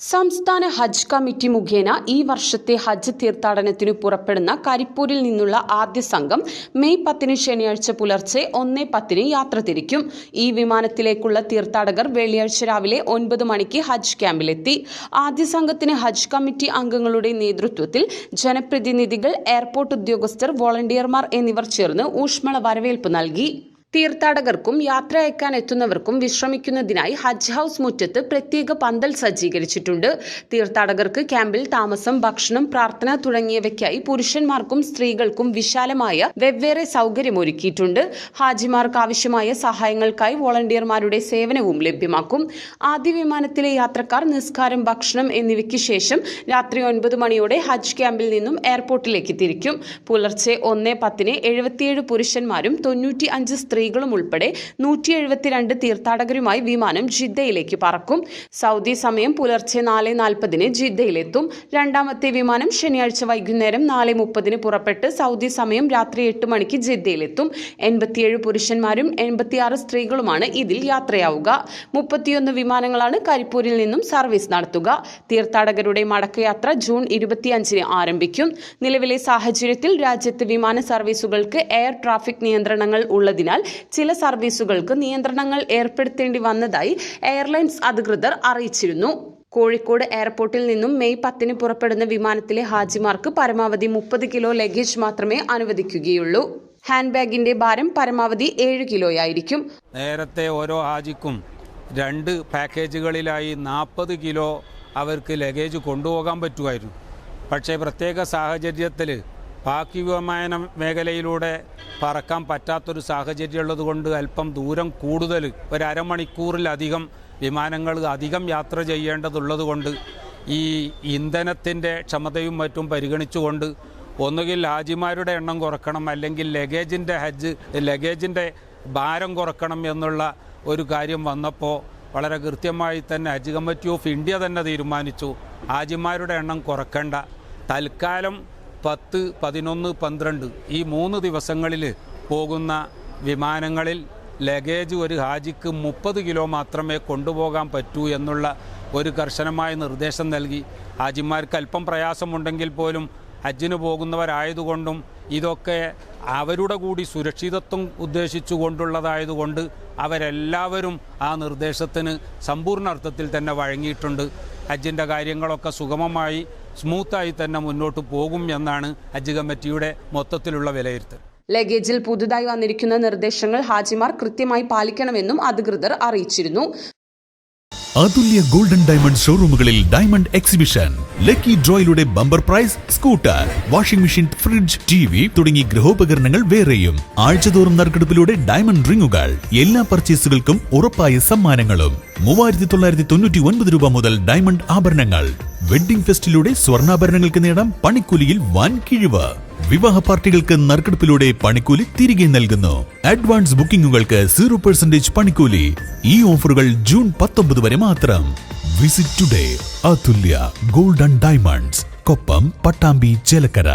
സംസ്ഥാന ഹജ്ജ് കമ്മിറ്റി മുഖേന ഈ വർഷത്തെ ഹജ്ജ് തീർത്ഥാടനത്തിനു പുറപ്പെടുന്ന കരിപ്പൂരിൽ നിന്നുള്ള ആദ്യ സംഘം മെയ് പത്തിന് ശനിയാഴ്ച പുലർച്ചെ ഒന്നേ പത്തിന് യാത്ര തിരിക്കും. ഈ വിമാനത്തിലേക്കുള്ള തീർത്ഥാടകർ വെള്ളിയാഴ്ച രാവിലെ ഒൻപത് മണിക്ക് ഹജ്ജ് ക്യാമ്പിലെത്തി. ആദ്യ സംഘത്തിന് ഹജ്ജ് കമ്മിറ്റി അംഗങ്ങളുടെ നേതൃത്വത്തിൽ ജനപ്രതിനിധികൾ എയർപോർട്ട് ഉദ്യോഗസ്ഥർ വോളണ്ടിയർമാർ എന്നിവർ ചേർന്ന് ഊഷ്മള വരവേൽപ്പ് നൽകി. തീർത്ഥാടകർക്കും യാത്ര അയക്കാൻ എത്തുന്നവർക്കും വിശ്രമിക്കുന്നതിനായി ഹജ്ജ് ഹൌസ് മുറ്റത്ത് പ്രത്യേക പന്തൽ സജ്ജീകരിച്ചിട്ടുണ്ട്. തീർത്ഥാടകർക്ക് ക്യാമ്പിൽ താമസം ഭക്ഷണം പ്രാർത്ഥന തുടങ്ങിയവയ്ക്കായി പുരുഷന്മാർക്കും സ്ത്രീകൾക്കും വിശാലമായ വെവ്വേറെ സൗകര്യമൊരുക്കിയിട്ടുണ്ട്. ഹാജിമാർക്ക് ആവശ്യമായ സഹായങ്ങൾക്കായി വോളണ്ടിയർമാരുടെ സേവനവും ലഭ്യമാക്കും. ആദ്യ വിമാനത്തിലെ യാത്രക്കാർ നിസ്കാരം ഭക്ഷണം എന്നിവയ്ക്ക് ശേഷം രാത്രി ഒൻപത് മണിയോടെ ഹജ്ജ് ക്യാമ്പിൽ നിന്നും എയർപോർട്ടിലേക്ക് തിരിക്കും. പുലർച്ചെ ഒന്ന് പത്തിന് എഴുപത്തിയേഴ് പുരുഷന്മാരും തൊണ്ണൂറ്റി അഞ്ച് സ്ത്രീകളും ഉൾപ്പെടെ നൂറ്റി എഴുപത്തിരണ്ട് തീർത്ഥാടകരുമായി വിമാനം ജിദ്ദയിലേക്ക് പറക്കും. സൗദി സമയം പുലർച്ചെ നാല് നാൽപ്പതിന് ജിദ്ദയിലെത്തും. രണ്ടാമത്തെ വിമാനം ശനിയാഴ്ച വൈകുന്നേരം നാല് മുപ്പതിന് പുറപ്പെട്ട് സൗദി സമയം രാത്രി എട്ട് മണിക്ക് ജിദ്ദയിലെത്തും. എൺപത്തിയേഴ് പുരുഷന്മാരും എൺപത്തിയാറ് സ്ത്രീകളുമാണ് ഇതിൽ യാത്രയാവുക. മുപ്പത്തിയൊന്ന് വിമാനങ്ങളാണ് കരിപ്പൂരിൽ നിന്നും സർവീസ് നടത്തുക. തീർത്ഥാടകരുടെ മടക്കയാത്ര ജൂൺ ഇരുപത്തിയഞ്ചിന് ആരംഭിക്കും. നിലവിലെ സാഹചര്യത്തിൽ രാജ്യത്ത് വിമാന സർവീസുകൾക്ക് എയർ ട്രാഫിക് നിയന്ത്രണങ്ങൾ ഉള്ളതിനാൽ ചില സർവീസുകൾക്ക് നിയന്ത്രണങ്ങൾ ഏർപ്പെടുത്തേണ്ടി വന്നതായി എയർലൈൻസ് അധികൃതർ അറിയിച്ചിരുന്നു. കോഴിക്കോട് എയർപോർട്ടിൽ നിന്നും മെയ് പത്തിന് പുറപ്പെടുന്ന വിമാനത്തിലെ ഹാജിമാർക്ക് പരമാവധി മുപ്പത് കിലോ ലഗേജ് മാത്രമേ അനുവദിക്കുകയുള്ളൂ. ഹാൻഡ് ബാഗിന്റെ ഭാരം പരമാവധി ഏഴ് കിലോയായിരിക്കും. നേരത്തെ ഓരോ ഹാജിക്കും രണ്ട് പാക്കേജുകളിലായി നാൽപ്പത് കിലോ അവർക്ക് ലഗേജ് കൊണ്ടുപോകാൻ പറ്റുമായിരുന്നു. പക്ഷേ പ്രത്യേക സാഹചര്യത്തിൽ പാക് വിമാന മേഖലയിലൂടെ പറക്കാൻ പറ്റാത്തൊരു സാഹചര്യം ഉള്ളതുകൊണ്ട് അല്പം ദൂരം കൂടുതൽ ഒരു അരമണിക്കൂറിലധികം വിമാനങ്ങൾ അധികം യാത്ര ചെയ്യേണ്ടതുള്ളത് കൊണ്ട് ഈ ഇന്ധനത്തിന്റെ ക്ഷമതയും മറ്റും പരിഗണിച്ചുകൊണ്ട് ഒന്നുകിൽ ഹാജിമാരുടെ എണ്ണം കുറക്കണം അല്ലെങ്കിൽ ലഗേജിന്റെ ഹജ്ജ് ലഗേജിന്റെ ഭാരം കുറക്കണം എന്നുള്ള ഒരു കാര്യം വന്നപ്പോൾ വളരെ കൃത്യമായി തന്നെ ഹജ്ജ് കമ്മിറ്റി ഓഫ് ഇന്ത്യ തന്നെ തീരുമാനിച്ചു ഹാജിമാരുടെ എണ്ണം കുറക്കേണ്ട. തൽക്കാലം പത്ത് പതിനൊന്ന് പന്ത്രണ്ട് ഈ മൂന്ന് ദിവസങ്ങളിൽ പോകുന്ന വിമാനങ്ങളിൽ ലഗേജ് ഒരു ഹാജിക്ക് മുപ്പത് കിലോ മാത്രമേ കൊണ്ടുപോകാൻ പറ്റൂ എന്നുള്ള ഒരു കർശനമായ നിർദ്ദേശം നൽകി. ഹാജിമാർക്ക് അല്പം പ്രയാസമുണ്ടെങ്കിൽ പോലും ഹജ്ജിന് പോകുന്നവരായതുകൊണ്ടും ഇതൊക്കെ അവരുടെ കൂടി സുരക്ഷിതത്വം ഉദ്ദേശിച്ചുകൊണ്ടുള്ളതായതുകൊണ്ട് അവരെല്ലാവരും ആ നിർദ്ദേശത്തിന് സമ്പൂർണ അർത്ഥത്തിൽ തന്നെ വഴങ്ങിയിട്ടുണ്ട്. ഹജ്ജിന്റെ കാര്യങ്ങളൊക്കെ സുഗമമായി സ്മൂത്തായി തന്നെ മുന്നോട്ട് പോകും എന്നാണ് ഹജ്ജ് കമ്മിറ്റിയുടെ മൊത്തത്തിലുള്ള വിലയിരുത്തൽ. ലഗേജിൽ പുതുതായി വന്നിരിക്കുന്ന നിർദ്ദേശങ്ങൾ ഹാജിമാർ കൃത്യമായി പാലിക്കണമെന്നും അധികൃതർ അറിയിച്ചിരുന്നു. അതുല്യ ഗോൾഡൻ ഡയമണ്ട് ഷോറൂമുകളിൽ diamond exhibition. Lucky ഡ്രോയിലൂടെ bumper prize scooter washing machine fridge T V തുടങ്ങി ഗൃഹോപകരണങ്ങൾ വേറെയും. ആഴ്ചതോറും നറുക്കെടുപ്പിലൂടെ ഡയമണ്ട് റിങ്ങുകൾ എല്ലാ പർച്ചേസുകൾക്കും ഉറപ്പായ സമ്മാനങ്ങളും. മൂവായിരത്തി തൊള്ളായിരത്തി തൊണ്ണൂറ്റി ഒൻപത് രൂപ മുതൽ ഡയമണ്ട് ആഭരണങ്ങൾ. വെഡ്ഡിംഗ് ഫെസ്റ്റിലൂടെ സ്വർണാഭരണങ്ങൾക്ക് നേടാം പണിക്കൂലിയിൽ വൻ കിഴിവ് വിവാഹ പാർട്ടികൾക്ക് നറുക്കെടുപ്പിലൂടെ പണിക്കൂലി തിരികെ നൽകുന്നു. അഡ്വാൻസ് ബുക്കിംഗുകൾക്ക് സീറോ പെർസെന്റേജ് പണിക്കൂലി. ഈ ഓഫറുകൾ ജൂൺ പത്തൊമ്പത് വരെ മാത്രം. Visit today Athulya gold and diamonds. Koppam Pattambi Chelakkara.